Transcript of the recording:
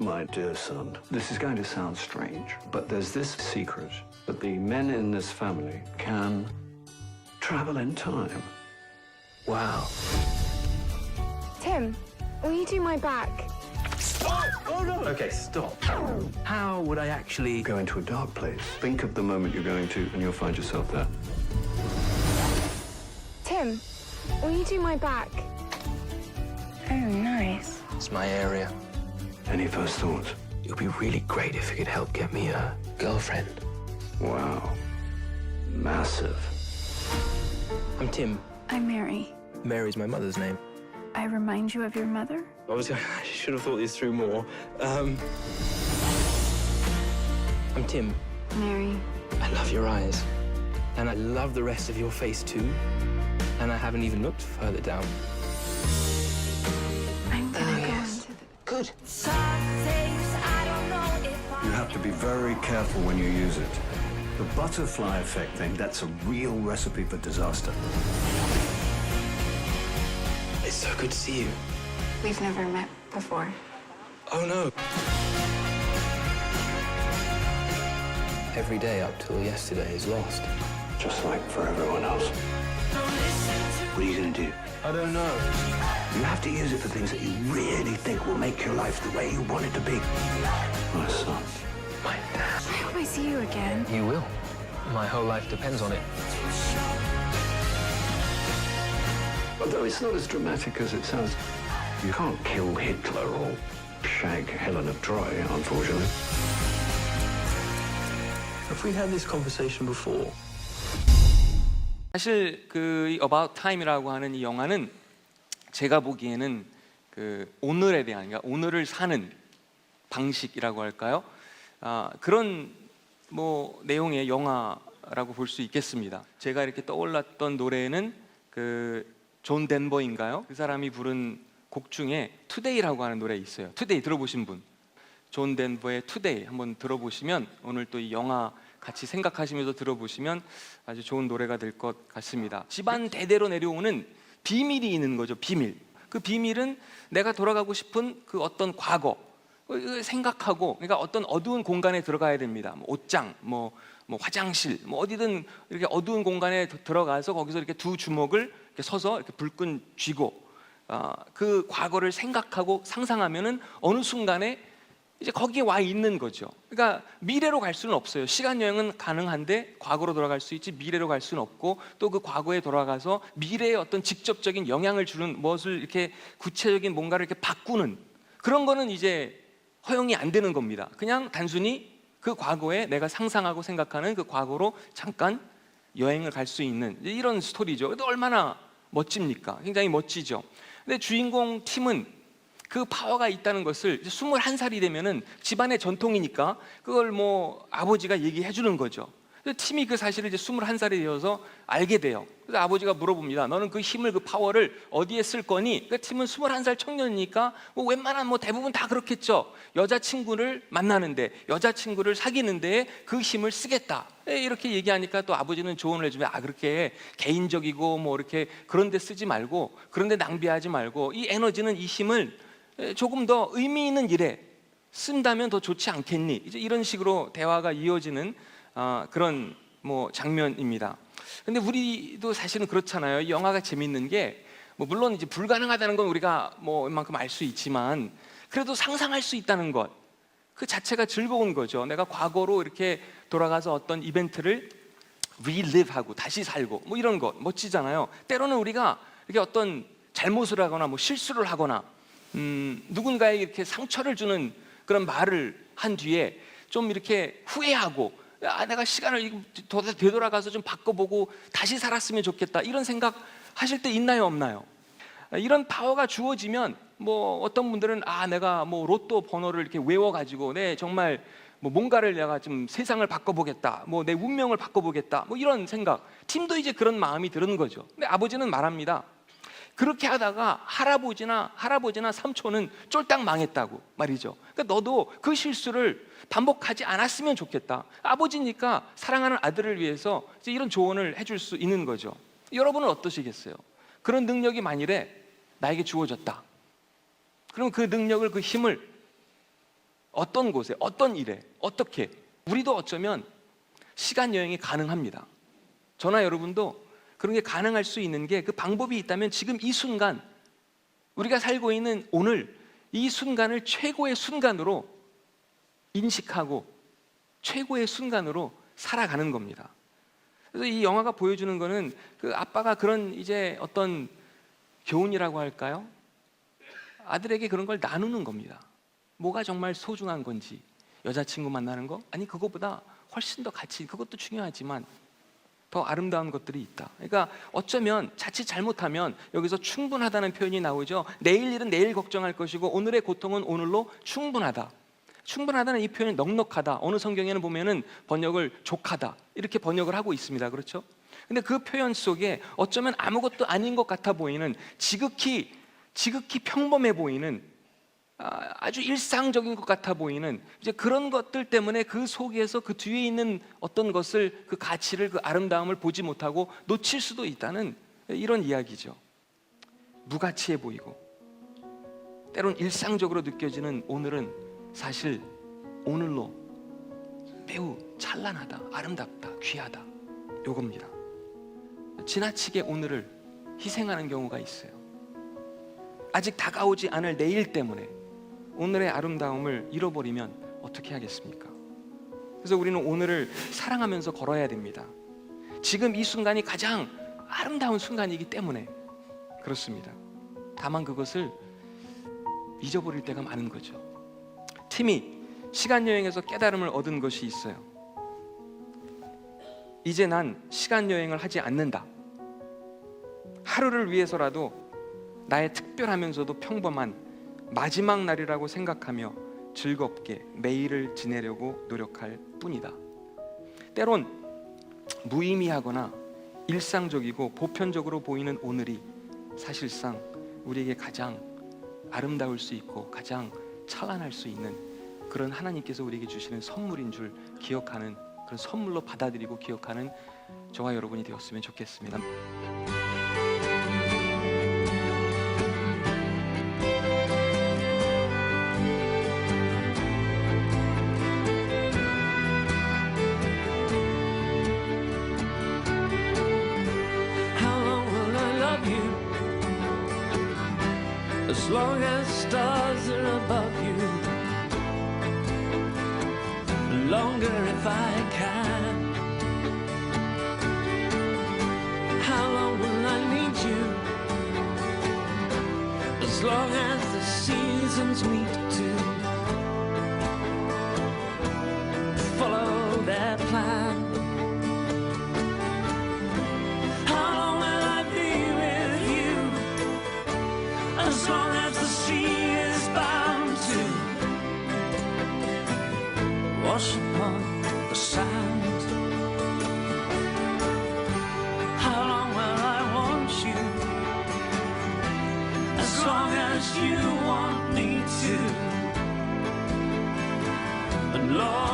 My dear son, this is going to sound strange, but there's this secret that the men in this family can travel in time. Wow. Tim, will you do my back? Oh no! Okay, stop. How would I actually Go into a dark place. Think of the moment you're going to, and you'll find yourself there. Tim, will you do my back? Oh, nice. It's my area. Any first thoughts? It would be really great if you could help get me a girlfriend. Wow. Massive. I'm Tim. I'm Mary. Mary's my mother's name. I remind you of your mother? Obviously, I should have thought this through more. Um, I'm Tim. Mary. I love your eyes. And I love the rest of your face too. And I haven't even looked further down. Good. You have to be very careful when you use it. The butterfly effect thing, that's a real recipe for disaster. It's so good to see you. We've never met before. Oh no. Every day up till yesterday is lost. Just like for everyone else. What are you going to do? I don't know. You have to use it for things that you really think will make your life the way you want it to be. My son. My dad. I hope I see you again. You will. My whole life depends on it. Although it's not as dramatic as it sounds. You can't kill Hitler or shag Helen of Troy, unfortunately. Have we had this conversation before? 사실 그이 About Time이라고 하는 이 영화는 제가 보기에는 그 오늘에 대한 그러니까 오늘을 사는 방식이라고 할까요? 아, 그런 뭐 내용의 영화라고 볼 수 있겠습니다. 제가 이렇게 떠올랐던 노래는 그 존 덴버인가요? 그 사람이 부른 곡 중에 투데이라고 하는 노래 있어요. 투데이 들어보신 분? 존 덴버의 투데이 한번 들어보시면 오늘 또 이 영화 같이 생각하시면서 들어보시면 아주 좋은 노래가 될 것 같습니다. 집안 대대로 내려오는 비밀이 있는 거죠. 비밀. 그 비밀은 내가 돌아가고 싶은 그 어떤 과거 그 생각하고 그러니까 어떤 어두운 공간에 들어가야 됩니다. 뭐 옷장, 뭐, 뭐 화장실, 뭐 어디든 이렇게 어두운 공간에 드- 들어가서 거기서 이렇게 두 주먹을 이렇게 서서 이렇게 불끈 쥐고 아, 그 과거를 생각하고 상상하면은 어느 순간에 이제 거기에 와 있는 거죠. 그러니까 미래로 갈 수는 없어요. 시간 여행은 가능한데 과거로 돌아갈 수 있지 미래로 갈 수는 없고 또 그 과거에 돌아가서 미래에 어떤 직접적인 영향을 주는 무엇을 이렇게 구체적인 뭔가를 이렇게 바꾸는 그런 거는 이제 허용이 안 되는 겁니다. 그냥 단순히 그 과거에 내가 상상하고 생각하는 그 과거로 잠깐 여행을 갈 수 있는 이런 스토리죠. 얼마나 멋집니까? 굉장히 멋지죠. 근데 주인공 팀은 그 파워가 있다는 것을 21살이 되면은 집안의 전통이니까 그걸 뭐 아버지가 얘기해 주는 거죠. 팀이 그 사실을 이제 21살이 되어서 알게 돼요. 그래서 아버지가 물어봅니다. 너는 그 힘을 그 파워를 어디에 쓸 거니? 그 팀은 21살 청년이니까 뭐 웬만한 뭐 대부분 다 그렇겠죠. 여자친구를 만나는데 여자친구를 사귀는데 그 힘을 쓰겠다. 예, 이렇게 얘기하니까 또 아버지는 조언을 해주면 아 그렇게 개인적이고 뭐 이렇게 그런 데 쓰지 말고 그런 데 낭비하지 말고 이 에너지는 이 힘을 에, 조금 더 의미 있는 일에 쓴다면 더 좋지 않겠니? 이제 이런 식으로 대화가 이어지는 아, 그런 뭐 장면입니다. 근데 우리도 사실은 그렇잖아요. 이 영화가 재밌는 게 뭐 물론 이제 불가능하다는 건 우리가 뭐 웬만큼 알 수 있지만 그래도 상상할 수 있다는 것. 그 자체가 즐거운 거죠. 내가 과거로 이렇게 돌아가서 어떤 이벤트를 relive하고 다시 살고 뭐 이런 것 멋지잖아요. 때로는 우리가 이렇게 어떤 잘못을 하거나 뭐 실수를 하거나 음, 누군가에게 이렇게 상처를 주는 그런 말을 한 뒤에 좀 이렇게 후회하고 아, 내가 시간을 되돌아가서 좀 바꿔보고 다시 살았으면 좋겠다. 이런 생각 하실 때 있나요? 없나요? 아, 이런 파워가 주어지면 뭐 어떤 분들은 아 내가 뭐 로또 번호를 이렇게 외워가지고 내 정말 뭐 뭔가를 내가 좀 세상을 바꿔보겠다 뭐 내 운명을 바꿔보겠다 뭐 이런 생각. 팀도 이제 그런 마음이 드는 거죠. 근데 아버지는 말합니다 그렇게 하다가 할아버지나 할아버지나 삼촌은 쫄딱 망했다고 말이죠. 그러니까 너도 그 실수를 반복하지 않았으면 좋겠다. 아버지니까 사랑하는 아들을 위해서 이런 조언을 해줄 수 있는 거죠. 여러분은 어떠시겠어요? 그런 능력이 만일에 나에게 주어졌다. 그럼 그 능력을 그 힘을 어떤 곳에, 어떤 일에, 어떻게. 우리도 어쩌면 시간 여행이 가능합니다. 저나 여러분도 그런 게 가능할 수 있는 게 그 방법이 있다면 지금 이 순간 우리가 살고 있는 오늘 이 순간을 최고의 순간으로 인식하고 최고의 순간으로 살아가는 겁니다. 그래서 이 영화가 보여주는 거는 그 아빠가 그런 이제 어떤 교훈이라고 할까요? 아들에게 그런 걸 나누는 겁니다. 뭐가 정말 소중한 건지 여자친구 만나는 거 아니 그거보다 훨씬 더 가치 그것도 중요하지만 더 아름다운 것들이 있다. 그러니까 어쩌면 자칫 잘못하면 여기서 충분하다는 표현이 나오죠. 내일 일은 내일 걱정할 것이고 오늘의 고통은 오늘로 충분하다. 충분하다는 이 표현이 넉넉하다. 어느 성경에는 보면은 번역을 족하다. 이렇게 번역을 하고 있습니다. 그렇죠? 근데 그 표현 속에 어쩌면 아무것도 아닌 것 같아 보이는 지극히 지극히 평범해 보이는 아, 아주 일상적인 것 같아 보이는 이제 그런 것들 때문에 그 속에서 그 뒤에 있는 어떤 것을 그 가치를 그 아름다움을 보지 못하고 놓칠 수도 있다는 이런 이야기죠. 무가치해 보이고 때론 일상적으로 느껴지는 오늘은 사실 오늘로 매우 찬란하다, 아름답다, 귀하다. 요겁니다. 지나치게 오늘을 희생하는 경우가 있어요. 아직 다가오지 않을 내일 때문에 오늘의 아름다움을 잃어버리면 어떻게 하겠습니까? 그래서 우리는 오늘을 사랑하면서 걸어야 됩니다. 지금 이 순간이 가장 아름다운 순간이기 때문에 그렇습니다. 다만 그것을 잊어버릴 때가 많은 거죠. 팀이 시간 여행에서 깨달음을 얻은 것이 있어요. 이제 난 시간 여행을 하지 않는다. 하루를 위해서라도 나의 특별하면서도 평범한 마지막 날이라고 생각하며 즐겁게 매일을 지내려고 노력할 뿐이다. 때론 무의미하거나 일상적이고 보편적으로 보이는 오늘이 사실상 우리에게 가장 아름다울 수 있고 가장 찬란할 수 있는 그런 하나님께서 우리에게 주시는 선물인 줄 기억하는 그런 선물로 받아들이고 기억하는 저와 여러분이 되었으면 좋겠습니다. Long as stars are above you. Longer if I can. How long will I need you? As long as the seasons meet to wash upon the sand. How long will I want you? As long as you want me to. And Lord.